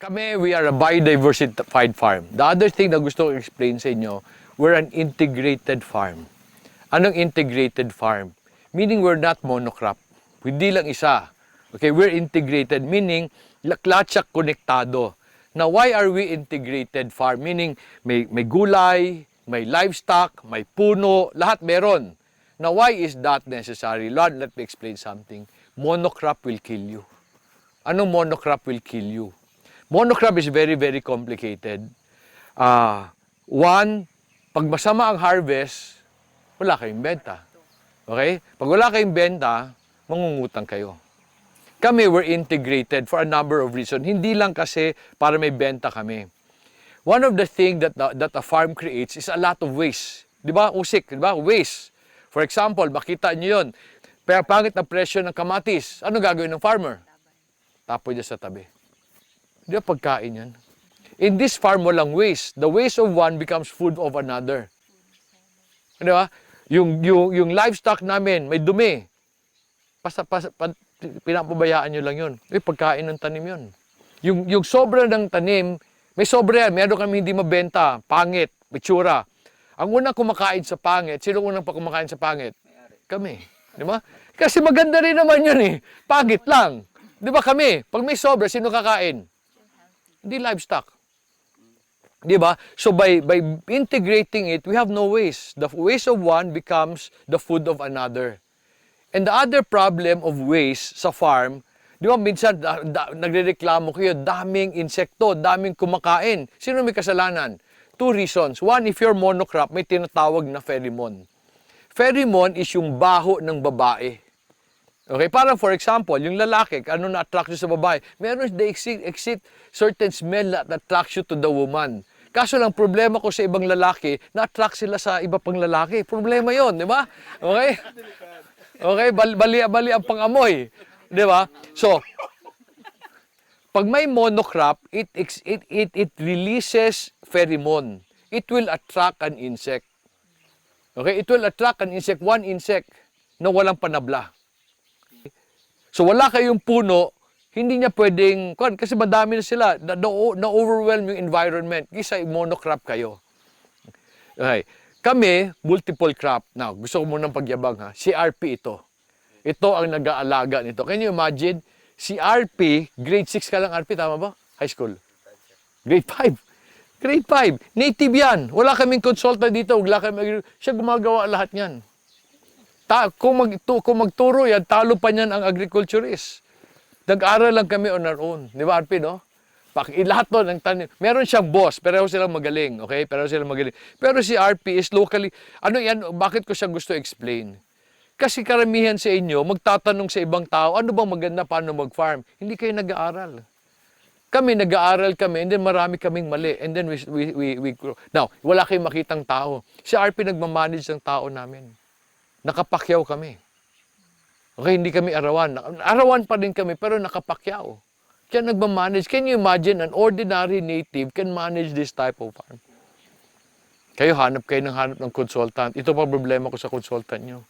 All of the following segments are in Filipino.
Kami, we are a biodiversified farm. The other thing na gusto ko explain sa inyo, we're an integrated farm. Anong integrated farm? Meaning we're not monocrop. Hindi lang isa. Okay, we're integrated, meaning lahat konektado. Now, why are we integrated farm? Meaning may, may gulay, may livestock, may puno, lahat meron. Now, why is that necessary? Lord, let me explain something. Monocrop will kill you. Anong monocrop will kill you? Monocrop is very, very complicated. Ah, one, pag masama ang harvest, wala kayong benta. Okay? Pag wala kayong benta, mangungutang kayo. Kami were integrated for a number of reasons. Hindi lang kasi para may benta kami. One of the things that, that a farm creates is a lot of waste. Di ba? Usik, di ba? Waste. For example, makita niyo yun. Kaya pangit ang presyo ng kamatis. Ano gagawin ng farmer? Tapo niya sa tabi. Di ba pagkain yan? In this farm, walang waste. The waste of one becomes food of another. Di ba? Yung, yung, yung livestock namin, may dumi. Pasa, pasa, pa, pinapabayaan nyo lang yun. Eh, pagkain ng tanim yun. Yung, yung sobra ng tanim, may sobra yan. Meron kami hindi mabenta. Pangit, may tsura. Ang unang kumakain sa pangit, sino unang pa kumakain sa pangit? Kami. Di ba? Kasi maganda rin naman yun eh. Pangit lang. Di ba kami? Pag may sobra, sino kakain? Hindi livestock. Di ba? So by by integrating it, we have no waste. The waste of one becomes the food of another. And the other problem of waste sa farm, di ba minsan da, da, nagrereklamo kayo, daming insekto, daming kumakain. Sino may kasalanan? Two reasons. One, if you're monocrop, may tinatawag na pheromone. Pheromone is yung baho ng babae. Okay, parang for example, yung lalaki, ano na-attract you sa babae? Meron, they exit, exit certain smell that attracts you to the woman. Kaso lang, problema ko sa ibang lalaki, na-attract sila sa iba pang lalaki. Problema yon, di ba? Okay? Okay, bali, bali, bali ang pangamoy. Di ba? So, pag may monocrop, it, it, it, it releases pheromone. It will attract an insect. Okay, it will attract an insect, one insect na walang panabla. So wala kayong puno, hindi niya pwedeng, kuwan, kasi madami na sila, na, na, overwhelm yung environment, kisa monocrop kayo. Okay. Kami, multiple crop. Now, gusto ko munang pagyabang ha. CRP ito. Ito ang nag-aalaga nito. Can you imagine? CRP, grade 6 ka lang RP, tama ba? High school. Grade 5. Grade 5. Native yan. Wala kaming consultant dito. Wala kami, siya gumagawa lahat yan. Ta kung, mag kung magturo yan, talo pa niyan ang agriculturist. Nag-aral lang kami on our own. Di ba, RP, no? Pak lahat to ng tanim. Meron siyang boss, pero silang magaling, okay? Pero silang magaling. Pero si RP is locally, ano yan, bakit ko siya gusto explain? Kasi karamihan sa inyo, magtatanong sa ibang tao, ano bang maganda, paano mag-farm? Hindi kayo nag-aaral. Kami, nag-aaral kami, and then marami kaming mali. And then we, we, we, we grow. Now, wala kayong makitang tao. Si RP nagmamanage ng tao namin. Nakapakyaw kami. Okay, hindi kami arawan. Arawan pa din kami, pero nakapakyaw. Kaya nagmamanage. Can you imagine an ordinary native can manage this type of farm? Kayo hanap kayo ng hanap ng consultant. Ito pa problema ko sa consultant nyo.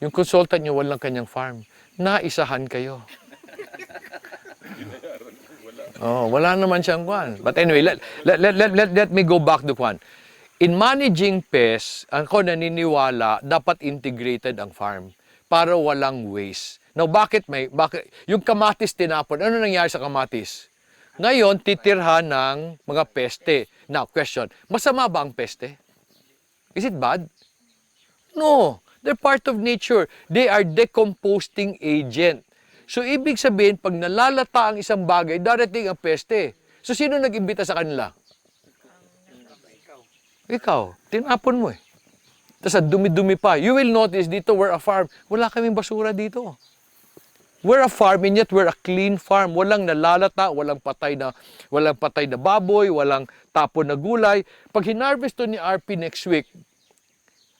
Yung consultant nyo walang kanyang farm. Naisahan kayo. Oh, wala naman siyang kwan. But anyway, let, let, let, let, let, let me go back to kwan. In managing pests, ako naniniwala, dapat integrated ang farm para walang waste. Now, bakit may, bakit, yung kamatis tinapon, ano nangyari sa kamatis? Ngayon, titirhan ng mga peste. Now, question, masama ba ang peste? Is it bad? No, they're part of nature. They are decomposing agent. So, ibig sabihin, pag nalalata ang isang bagay, darating ang peste. So, sino nag-imbita sa kanila? Ikaw, tinapon mo eh. Tapos dumi-dumi pa. You will notice dito, we're a farm. Wala kaming basura dito. We're a farm and yet we're a clean farm. Walang nalalata, walang patay na walang patay na baboy, walang tapon na gulay. Pag hinarvest to ni RP next week,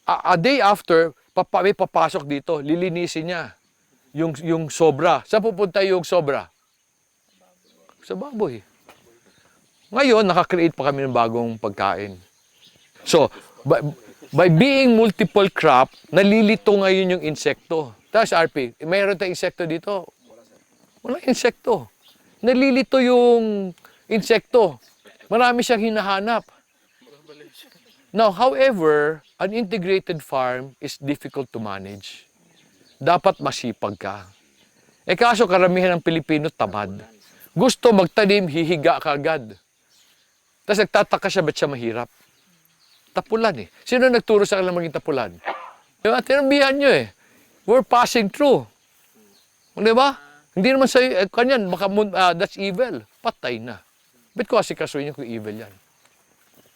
a, a day after, papa, may papasok dito, lilinisin niya yung yung sobra. Saan pupunta yung sobra? Sa baboy. Ngayon, nakakreate pa kami ng bagong pagkain. So, by, by being multiple crop, nalilito ngayon yung insekto. Tapos RP, mayroon tayong insekto dito? Wala insekto. Nalilito yung insekto. Marami siyang hinahanap. Now, however, an integrated farm is difficult to manage. Dapat masipag ka. Eh kaso karamihan ng Pilipino tamad. Gusto magtanim, hihiga ka agad. Tapos nagtataka siya, ba't siya mahirap? Tapulan eh. Sino nagturo sa kanila maging tapulan? Diba? Tinambihan nyo eh. We're passing through. Di ba? Hindi naman sa eh, kanyan, baka, ah, that's evil. Patay na. Ba't ko kasi kasuhin niyo kung evil yan?